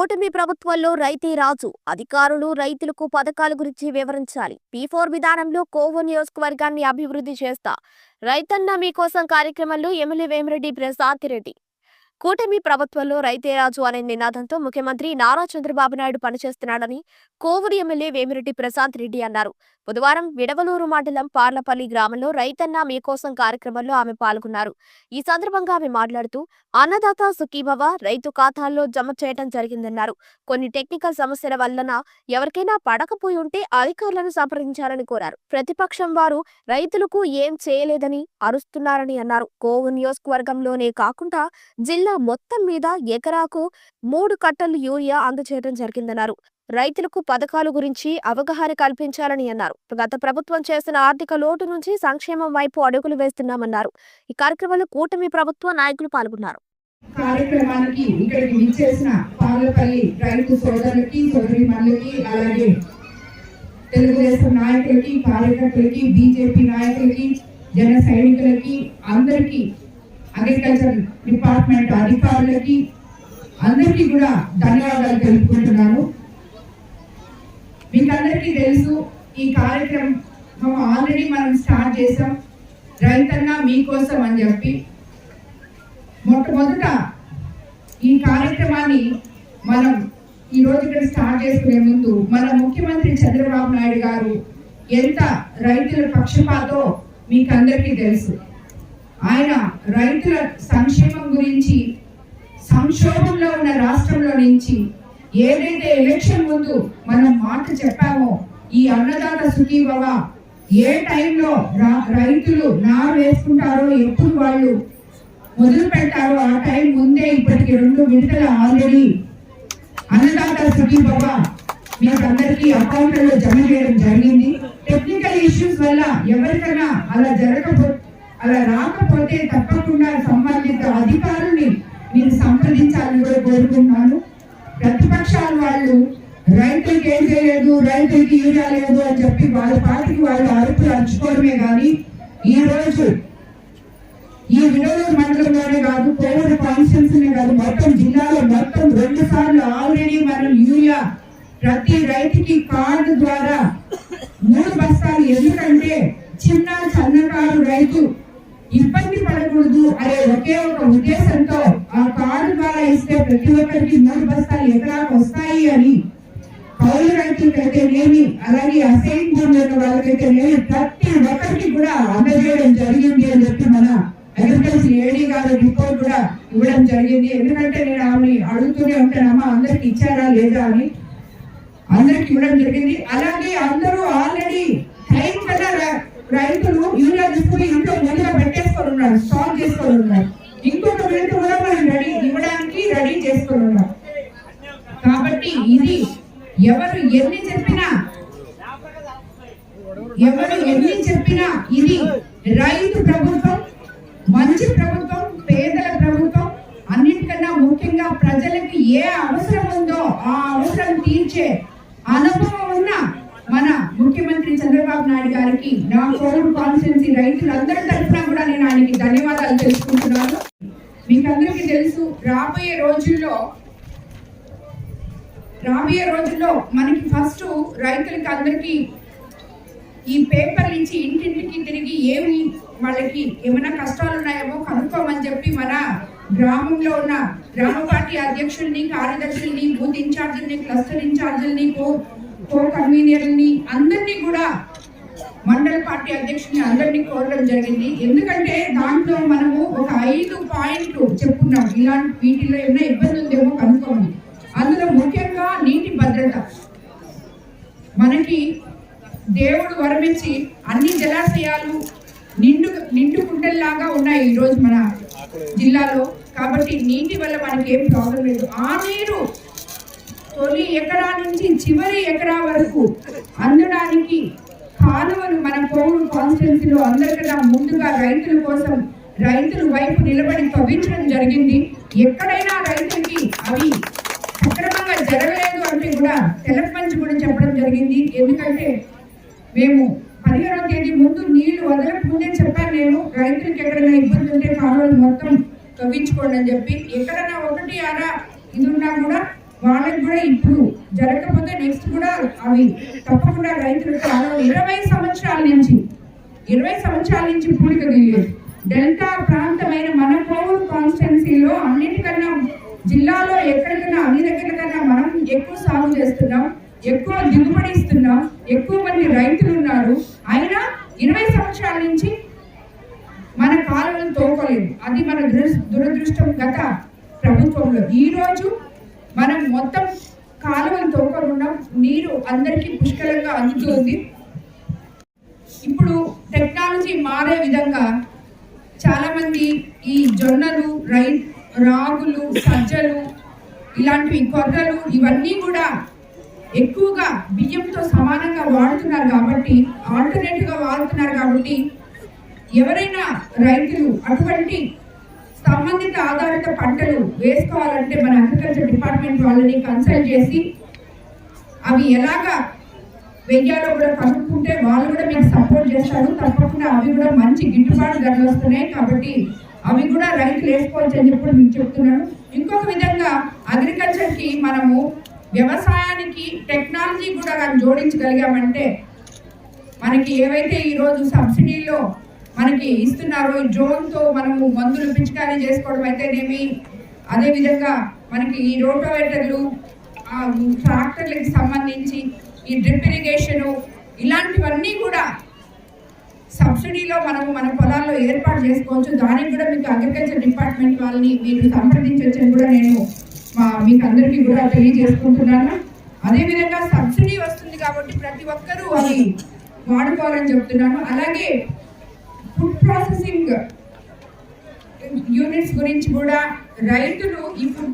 కూటమి ప్రభుత్వంలో రైతే రాజు అధికారులు రైతులకు పథకాల గురించి వివరించాలి. పీ ఫోర్ విధానంలో కోవో నియోజకవర్గాన్ని అభివృద్ధి చేస్తా. రైతన్న మీకోసం కార్యక్రమంలో ఎమ్మెల్యే వేమిరెడ్డి ప్రసాద్ రెడ్డి. కూటమి ప్రభుత్వంలో రైతే రాజు అనే నినాదంతో ముఖ్యమంత్రి నారా చంద్రబాబు నాయుడు పనిచేస్తున్నాడని కోవూరు ఎమ్మెల్యే వేమిరెడ్డి ప్రశాంత్ రెడ్డి అన్నారు. బుధవారం విడవలూరు మండలం పార్లపల్లి గ్రామంలో రైతన్న మీకోసం కార్యక్రమంలో ఆమె పాల్గొన్నారు. ఈ సందర్భంగా ఆమె మాట్లాడుతూ అన్నదాత సుఖీభవ రైతు ఖాతాల్లో జమ చేయడం జరిగిందన్నారు. కొన్ని టెక్నికల్ సమస్యల వలన ఎవరికైనా పడకపోయి ఉంటే అధికారులను సంప్రదించాలని కోరారు. ప్రతిపక్షం వారు రైతులకు ఏం చేయలేదని అరుస్తున్నారని అన్నారు. కోవు నియోజకవర్గంలోనే కాకుండా జిల్లా జిల్లా మొత్తం మీద ఎకరాకు మూడు కట్టలు యూరియా అందజేయడం జరిగిందన్నారు. రైతులకు పథకాల గురించి అవగాహన కల్పించాలని అన్నారు. గత ప్రభుత్వం చేసిన ఆర్థిక లోటు నుంచి సంక్షేమం వైపు అడుగులు వేస్తున్నామన్నారు. ఈ కార్యక్రమంలో కూటమి ప్రభుత్వ నాయకులు పాల్గొన్నారు. కార్యక్రమానికి ఇక్కడికి విచ్చేసిన పాలపల్లి రైతు సోదరులకి సోదరి మనులకి అలాగే తెలుగుదేశం నాయకులకి కార్యకర్తలకి బీజేపీ నాయకులకి జన సైనికులకి అందరికీ అగ్రికల్చర్ డిపార్ట్మెంట్ అధికారులకి అందరికీ కూడా ధన్యవాదాలు తెలుపుకుంటున్నాను. మీకందరికీ తెలుసు ఈ కార్యక్రమం ఆల్రెడీ మనం స్టార్ట్ చేసాం రైతన్నా మీకోసం అని చెప్పి. మొట్టమొదట ఈ కార్యక్రమాన్ని మనం ఈ రోజు ఇక్కడ స్టార్ట్ చేసుకునే ముందు మన ముఖ్యమంత్రి చంద్రబాబు నాయుడు గారు ఎంత రైతుల పక్షపాతో మీకందరికీ తెలుసు. ఆయన రైతుల సంక్షేమం గురించి సంక్షోభంలో ఉన్న రాష్ట్రంలో నుంచి ఏదైతే ఎలక్షన్ ముందు మనం మాట చెప్పామో ఈ అన్నదాత సుఖీభవ ఏ టైంలో రైతులు నారు వేసుకుంటారో ఎప్పుడు వాళ్ళు మొదలు పెట్టారో ఆ టైం ముందే ఇప్పటికి రెండు విడతల ఆల్రెడీ అన్నదాత సుఖీభవ మీకు అందరికీ అకౌంట్లలో జమ చేయడం జరిగింది. టెక్నికల్ ఇష్యూస్ వల్ల ఎవరికైనా అలా జరగకపోతే అలా రాకపోతే తప్పకుండా సంబంధిత అధికారుల్ని మీరు సంప్రదించాలని కూడా కోరుకుంటున్నాను. ప్రతిపక్షాల వాళ్ళు రైతులకి ఏం చేయలేదు రైతులకి యూరియా లేదు అని చెప్పి వాళ్ళ పార్టీకి వాళ్ళు అరుపులు అంచుకోవడమే కానీ ఈ రోజు ఈ వినోదూరు మండలంలోనే కాదు కోవిడ్ కాన్స్టిట్యూన్సీనే కాదు మొత్తం జిల్లాలో మొత్తం రెండు సార్లు ఆల్రెడీ మనం యూరియా ప్రతి రైతుకి కార్డు ద్వారా మూడు బస్తాలు. ఎందుకంటే చిన్న సన్నకారు రైతు ఒకే ఒక ఉద్దేశంతో ఆ కార్డు ద్వారా ఇస్తే ప్రతి ఒక్కరికి మూడు బస్తాలు ఎకరాకు వస్తాయి అని కౌలు రైతులకైతేనేమి అలాగే అసైన్ భూమి ఉన్న వాళ్ళకైతేనేమి ప్రతి ఒక్కరికి కూడా అందజేయడం జరిగింది అని చెప్పి మన అగ్రికల్చర్ ఏడీ గారు రిపోర్ట్ కూడా ఇవ్వడం జరిగింది. ఎందుకంటే నేను ఆమె అడుగుతూనే ఉంటానమ్మా అందరికి ఇచ్చారా లేదా అని అందరికి ఇవ్వడం జరిగింది. అలాగే అందరూ ఆల్రెడీ టైం కన్నా రైతులు యూరియా తీసుకుని ఇంట్లో ముందుగా పెట్టేసుకొని ఉన్నారు స్టాక్ చేసుకొని ఉన్నారు. ఇంకొక విడత కూడా మనం రెడీ ఇవ్వడానికి రెడీ చేసుకొని ఉన్నాం కాబట్టి ఇది ఎవరు ఎన్ని చెప్పినా ఎవరు ఎన్ని చెప్పినా ఇది రైతు ప్రభుత్వం మంచి ప్రభుత్వం పేదల ప్రభుత్వం అన్నిటికన్నా ముఖ్యంగా ప్రజలకి ఏ అవసరం ఉందో ఆ అవసరం తీర్చే అనుభవం ముఖ్యమంత్రి చంద్రబాబు నాయుడు గారికి నా కోవిడ్ కాన్స్టిట్యున్సీ రైతులందరి తరఫున కూడా నేను ఆయనకి ధన్యవాదాలు తెలుసుకుంటున్నాను. మీకందరికీ తెలుసు రాబోయే రోజుల్లో రాబోయే రోజుల్లో మనకి ఫస్ట్ రైతులకి అందరికీ ఈ పేపర్ నుంచి ఇంటింటికి తిరిగి ఏమి వాళ్ళకి ఏమైనా కష్టాలు ఉన్నాయేమో కనుక్కోమని చెప్పి మన గ్రామంలో ఉన్న గ్రామ పార్టీ అధ్యక్షుల్ని కార్యదర్శుల్ని బూత్ ఇన్ఛార్జుల్ని క్లస్టర్ ఇన్ఛార్జుల్ని కో కన్వీనియర్ని కన్వీనర్ని అందరినీ కూడా మండల పార్టీ అధ్యక్షుని అందరినీ కోరడం జరిగింది. ఎందుకంటే దాంట్లో మనము ఒక ఐదు పాయింట్లు చెప్పుకున్నాం. ఇలాంటి వీటిలో ఏమైనా ఇబ్బంది ఉందేమో కనుక్కోమని అందులో ముఖ్యంగా నీటి భద్రత. మనకి దేవుడు వరమించి అన్ని జలాశయాలు నిండు నిండు కుంటల్లాగా ఉన్నాయి ఈరోజు మన జిల్లాలో. కాబట్టి నీటి వల్ల మనకి ఏం ప్రాబ్లం లేదు. ఆ నీరు తొలి ఎకరా నుంచి చివరి ఎకరా వరకు అందడానికి కాలువలు మన కోవిడ్ కాన్స్టిట్యున్సీలో అందరికన్నా ముందుగా రైతుల కోసం రైతుల వైపు నిలబడి తవ్వించడం జరిగింది. ఎక్కడైనా రైతులకి అవి సక్రమంగా జరగలేదు అంటే కూడా తెలపంచి కూడా చెప్పడం జరిగింది. ఎందుకంటే మేము పదిహేడవ తేదీ ముందు నీళ్ళు వదలక చెప్పాను నేను రైతులకు ఎక్కడైనా ఇబ్బంది ఉంటే కాలువలు మొత్తం తవ్వించుకోండి అని చెప్పి. ఎక్కడైనా ఒకటి అరా ఇది ఉన్నా కూడా వాళ్ళకి కూడా ఇప్పుడు జరగకపోతే నెక్స్ట్ కూడా అవి తప్పకుండా రైతులు ఇరవై సంవత్సరాల నుంచి ఇరవై సంవత్సరాల నుంచి పూడిక తీయలేదు. డెల్టా ప్రాంతమైన మన కోవూరు కాన్స్టిట్యున్సీలో అన్నిటికన్నా జిల్లాలో ఎక్కడికైనా అన్ని దగ్గర కన్నా మనం ఎక్కువ సాగు చేస్తున్నాం ఎక్కువ దిగుబడి ఇస్తున్నాం ఎక్కువ మంది రైతులు ఉన్నారు. అయినా ఇరవై సంవత్సరాల నుంచి మన కాలువలు తోకలేదు. అది మన దురదృష్టం గత ప్రభుత్వంలో. ఈరోజు మనం మొత్తం కాలువలు తోకకుండా నీరు అందరికీ పుష్కలంగా అందుతుంది. ఇప్పుడు టెక్నాలజీ మారే విధంగా చాలామంది ఈ జొన్నలు రై రాగులు సజ్జలు ఇలాంటివి కొర్రలు ఇవన్నీ కూడా ఎక్కువగా బియ్యంతో సమానంగా వాడుతున్నారు కాబట్టి ఆల్టర్నేటివ్గా వాడుతున్నారు కాబట్టి ఎవరైనా రైతులు అటువంటి సంబంధిత ఆధారిత పంటలు వేసుకోవాలంటే మన అగ్రికల్చర్ డిపార్ట్మెంట్ వాళ్ళని కన్సల్ట్ చేసి అవి ఎలాగా వెయ్యాలో కూడా కనుక్కుంటే వాళ్ళు కూడా మీకు సపోర్ట్ చేస్తారు. తప్పకుండా అవి కూడా మంచి గిట్టుబాటు ధరలు వస్తున్నాయి కాబట్టి అవి కూడా రైతులు వేసుకోవచ్చు అని చెప్పి మీకు చెప్తున్నాను. ఇంకొక విధంగా అగ్రికల్చర్కి మనము వ్యవసాయానికి టెక్నాలజీ కూడా కానీ జోడించగలిగామంటే మనకి ఏవైతే ఈ రోజు సబ్సిడీలో మనకి ఇస్తున్నారు. ఈ డ్రోన్తో మనము మందులు పిచికారీ చేసుకోవడం అయితేనేమి అదే విధంగా మనకి ఈ రోటోవేటర్లు ట్రాక్టర్లకి సంబంధించి ఈ డ్రిప్ ఇరిగేషన్ ఇలాంటివన్నీ కూడా సబ్సిడీలో మనము మన పొలాల్లో ఏర్పాటు చేసుకోవచ్చు. దానికి కూడా మీకు అగ్రికల్చర్ డిపార్ట్మెంట్ వాళ్ళని మీరు సంప్రదించవచ్చని కూడా నేను మా మీకు అందరికీ కూడా తెలియజేసుకుంటున్నాను. అదేవిధంగా సబ్సిడీ వస్తుంది కాబట్టి ప్రతి ఒక్కరూ అది వాడుకోవాలని చెప్తున్నాను. అలాగే ఫుడ్ ప్రాసెసింగ్ యూనిట్స్ గురించి కూడా రైతులు ఈ ఫుడ్